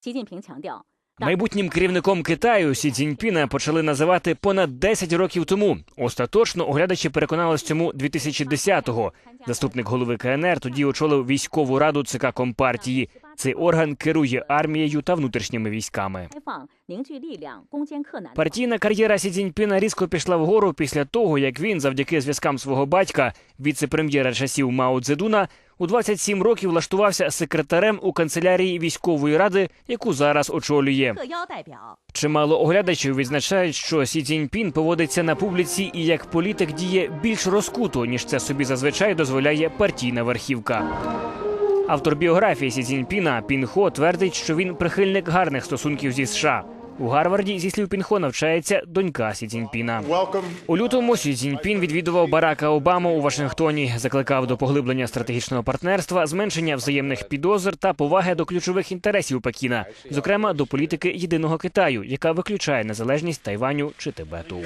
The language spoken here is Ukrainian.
Сі Майбутнім керівником Китаю Сі Цзіньпіна почали називати понад 10 років тому. Остаточно оглядачі переконались цьому 2010-го. Заступник голови КНР тоді очолив військову раду ЦК Компартії. Цей орган керує армією та внутрішніми військами. Партійна кар'єра Сі Цзіньпіна різко пішла вгору після того, як він, завдяки зв'язкам свого батька, віце-прем'єра часів Мао Цзедуна, у 27 років влаштувався секретарем у канцелярії військової ради, яку зараз очолює. Чимало оглядачів відзначають, що Сі Цзіньпін поводиться на публіці і як політик діє більш розкуто ніж це собі зазвичай дозволяє партійна верхівка. Автор біографії Сі Цзіньпіна Пінхо твердить, що він прихильник гарних стосунків зі США. У Гарварді, зі слів Пінхо навчається донька Сі Цзіньпіна. У лютому Сі Цзіньпін відвідував Барака Обаму у Вашингтоні, закликав до поглиблення стратегічного партнерства, зменшення взаємних підозр та поваги до ключових інтересів Пекіна, зокрема до політики єдиного Китаю, яка виключає незалежність Тайваню чи Тибету.